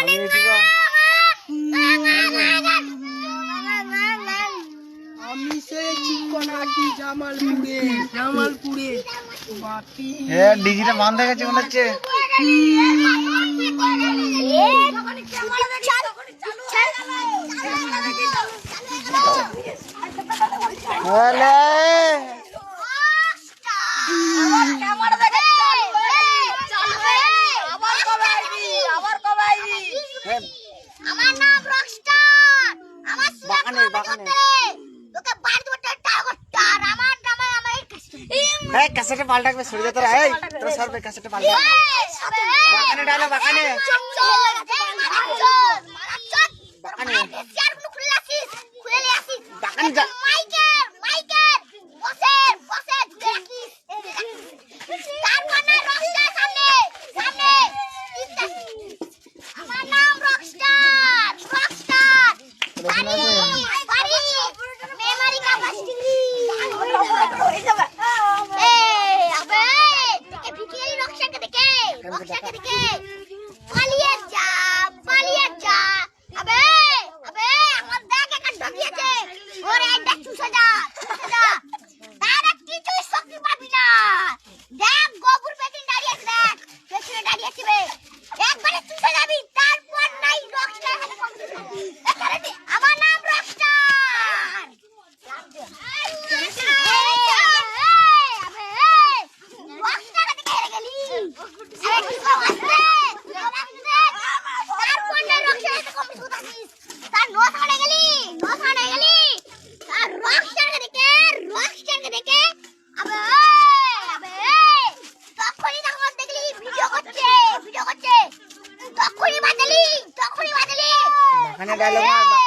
আমি এদিকে আমি সে চিকনাটি জামালপুরে জামালপুরে। বাপি। হ্যাঁ ডিজিটা বন্ধ গেছে মনে হচ্ছে। হ্যালো নাম রকস্টার আমার বাগানে, বাগানে। তোকে বাড়ি দেবো টাটা আমার নামে আমার এই ক্যাসেটে পাল্টা একবার সরে যেতে এই তোর সর ক্যাসেটে পাল্টা বাগানে ডালো বাগানে বাগানে Oh, check it again. Wadaling! Tuwak ko ni Wadaling! Baka nadalaw nga, baka